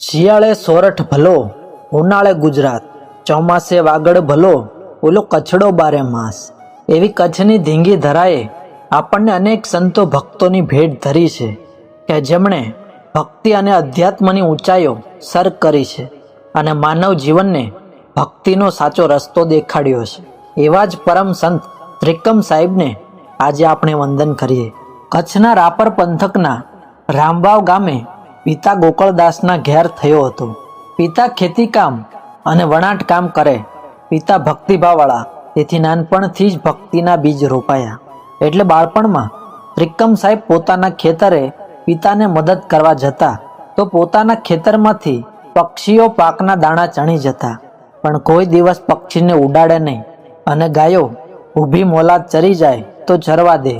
શિયાળે સોરઠ ભલો, ઉનાળે ગુજરાત. ચોમાસે વાગડ ભલો, ઓલો કચ્છડો બારે માસ. એવી કચ્છની ધીંગી ધરાએ આપણને અનેક સંતો ભક્તોની ભેટ ધરી છે, કે જેમણે ભક્તિ અને અધ્યાત્મની ઊંચાઈઓ સર કરી છે અને માનવ જીવનને ભક્તિનો સાચો રસ્તો દેખાડ્યો છે. એવા જ પરમ સંત ત્રિકમ સાહેબને આજે આપણે વંદન કરીએ. કચ્છના રાપર પંથકના રામબાવ ગામે પિતા ગોકળદાસના ઘેર થયો હતો. પિતા ખેતીકામ અને વણાટ કામ કરે. પિતા ભક્તિભાવવાળા તેથી નાનપણથી જ ભક્તિના બીજ રોપાયા. એટલે બાળપણમાં ત્રિકમ સાહેબ પોતાના ખેતરે પિતાને મદદ કરવા જતા, તો પોતાના ખેતરમાંથી પક્ષીઓ પાકના દાણા ચણી જતા. પણ કોઈ દિવસ પક્ષીને ઉડાડે નહીં અને ગાયો ઊભી મોલાદ ચરી જાય તો ચરવા દે.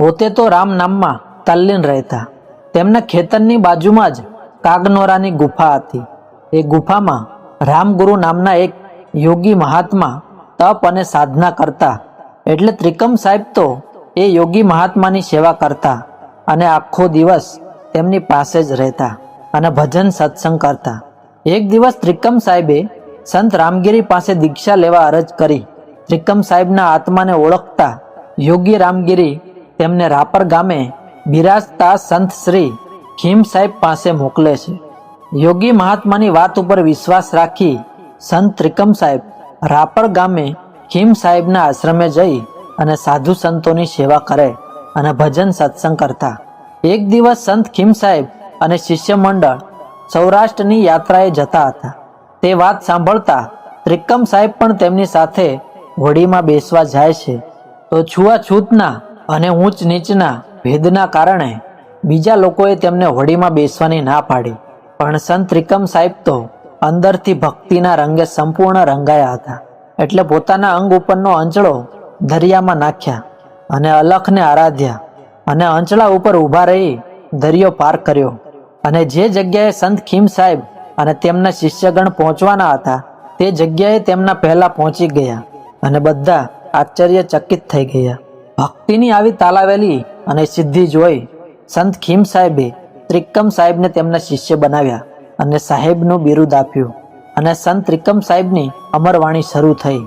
પોતે તો રામ નામમાં તલ્લીન રહેતા. તેમના ખેતરની બાજુમાં જ કાગનોરાની ગુફા હતી. એ ગુફામાં રામગુરુ નામના એક યોગી મહાત્મા તપ અને સાધના કરતા. એટલે ત્રિકમ સાહેબ તો એ યોગી મહાત્માની સેવા કરતા અને આખો દિવસ તેમની પાસે જ રહેતા અને ભજન સત્સંગ કરતા. એક દિવસ ત્રિકમ સાહેબે સંત રામગીરી પાસે દીક્ષા લેવા અરજ કરી. ત્રિકમ સાહેબના આત્માને ઓળખતા યોગી રામગીરી તેમને રાપર ગામે બિરાજતા સંત શ્રી ખીમ સાહેબ પાસે મોકલે છે. યોગી મહાત્માની વાત ઉપર વિશ્વાસ રાખી સંત ત્રિકમ સાહેબ રાપર ગામે ખીમ સાહેબના આશ્રમે જઈ અને સાધુ સંતોની સેવા કરે અને ભજન સત્સંગ કરતા. એક દિવસ સંત ખીમ સાહેબ અને શિષ્ય મંડળ સૌરાષ્ટ્રની યાત્રાએ જતા હતા. તે વાત સાંભળતા ત્રિકમ સાહેબ પણ તેમની સાથે હોડીમાં બેસવા જાય છે. તો છૂઆછૂતના અને ઊંચ નીચના ભેદના કારણે બીજા લોકોએ તેમને હોડીમાં બેસવાની ના પાડી. પણ સંત ત્રિકમ સાહેબ તો અંદરથી ભક્તિના રંગે સંપૂર્ણ રંગાયા હતા. એટલે પોતાના અંગ ઉપરનો અંચળો દરિયામાં નાખ્યા અને અલખને આરાધ્યા અને અંચળા ઉપર ઊભા રહી દરિયો પાર કર્યો. અને જે જગ્યાએ સંત ખીમ સાહેબ અને તેમના શિષ્યગણ પહોંચવાના હતા, તે જગ્યાએ તેમના પહેલા પહોંચી ગયા અને બધા આશ્ચર્યચકિત થઈ ગયા. ભક્તિની આવી તાલાવેલી અને સિદ્ધિ જોઈ સંત ખીમ સાહેબે ત્રિકમ સાહેબને તેમના શિષ્ય બનાવ્યા અને સાહેબનું બિરુદ આપ્યું અને સંત ત્રિકમ સાહેબની અમરવાણી શરૂ થઈ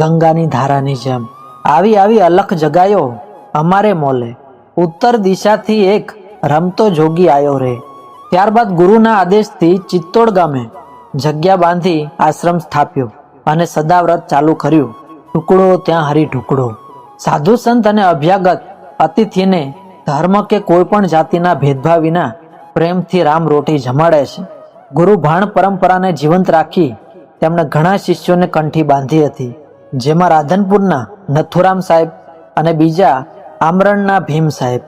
ગંગાની ધારાની જેમ. આવી આવી અલખ જગાયો, અમારે મોલે. ઉત્તર દિશાથી એક રમતો જોગી આવ્યો રે. ત્યારબાદ ગુરુના આદેશથી ચિત્તોડ ગામે જગ્યા બાંધી આશ્રમ સ્થાપ્યો અને સદાવ્રત ચાલુ કર્યું. ટુકડો ત્યાં હરી ટુકડો. સાધુ સંત અને અભ્યાગત અતિથિને ધર્મ કે કોઈ પણ જાતિના ભેદભાવ વિના પ્રેમથી રામ રોટી જમાડે છે. ગુરુ ભાણ પરંપરાને જીવંત રાખી તેમણે ઘણા શિષ્યોને કંઠી બાંધી હતી, જેમાં રાધનપુરના નથુરામ સાહેબ અને બીજા આમરણના ભીમ સાહેબ.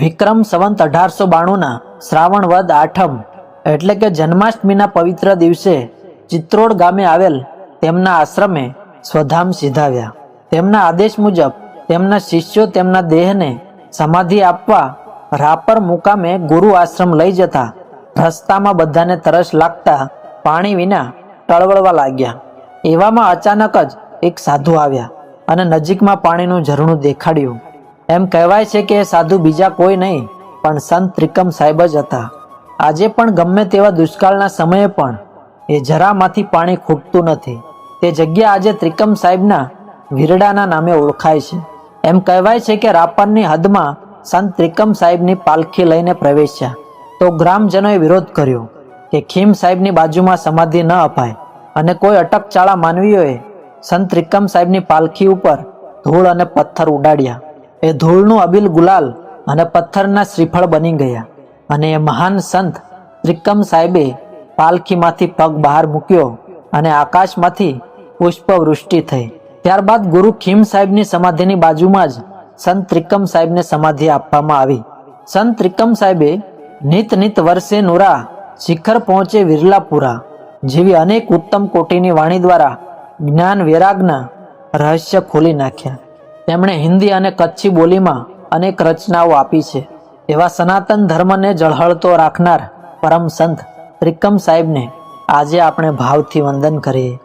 વિક્રમ સંવંત અઢારસો બાણુંના શ્રાવણ વદ આઠમ, એટલે કે જન્માષ્ટમીના પવિત્ર દિવસે ચિત્રોડ ગામે આવેલ તેમના આશ્રમે સ્વધામ સીધાવ્યા. તેમના આદેશ મુજબ તેમના શિષ્યો તેમના દેહને સમાધિ આપવા રાપર મુકામે ગુરુ આશ્રમ લઈ જતા રસ્તામાં બધાને તરસ લાગતા પાણી વિના ટળવળવા લાગ્યા. એવામાં અચાનક જ એક સાધુ આવ્યા અને નજીકમાં પાણીનું ઝરણું દેખાડ્યું. એમ કહેવાય છે કે સાધુ બીજા કોઈ નહીં, પણ સંત ત્રિકમ સાહેબ જ હતા. આજે પણ ગમે તેવા દુષ્કાળના સમયે પણ એ જરામાંથી પાણી ખૂટતું નથી. તે જગ્યા આજે ત્રિકમ સાહેબના વીરડાના નામે ઓળખાય છે. એમ કહેવાય છે કે રાપરની હદમાં સંત ત્રિકમ સાહેબની પાલખી લઈને પ્રવેશ્યા. તો ગ્રામજનોએ વિરોધ કર્યો કે ખીમ સાહેબની બાજુમાં સમાધિ ન અપાય અને કોઈ અટકચાળા માનવીઓએ સંત ત્રિકમ સાહેબની પાલખી ઉપર ધૂળ અને પથ્થર ઉડાડ્યા. એ ધૂળનું અબિલ ગુલાલ અને પથ્થરના શ્રીફળ બની ગયા અને એ મહાન સંત ત્રિકમ સાહેબે પાલખીમાંથી પગ બહાર મૂક્યો અને આકાશમાંથી પુષ્પવૃષ્ટિ થઈ. ત્યારબાદ ગુરુ ખીમ સાહેબની સમાધિની બાજુમાં જ સંત ત્રિકમ સાહેબને સમાધિ આપવામાં આવી. સંત ત્રિકમ સાહેબે નિત નિત વર્ષે નુરા શિખર પહોંચે વિરલાપુરા જેવી અનેક ઉત્તમ કોટીની વાણી દ્વારા જ્ઞાન વૈરાગના રહસ્ય ખોલી નાખ્યા. તેમણે હિન્દી અને કચ્છી બોલીમાં અનેક રચનાઓ આપી છે. એવા સનાતન ધર્મને જળહળતો રાખનાર પરમ સંત ત્રિકમ સાહેબને આજે આપણે ભાવથી વંદન કરીએ.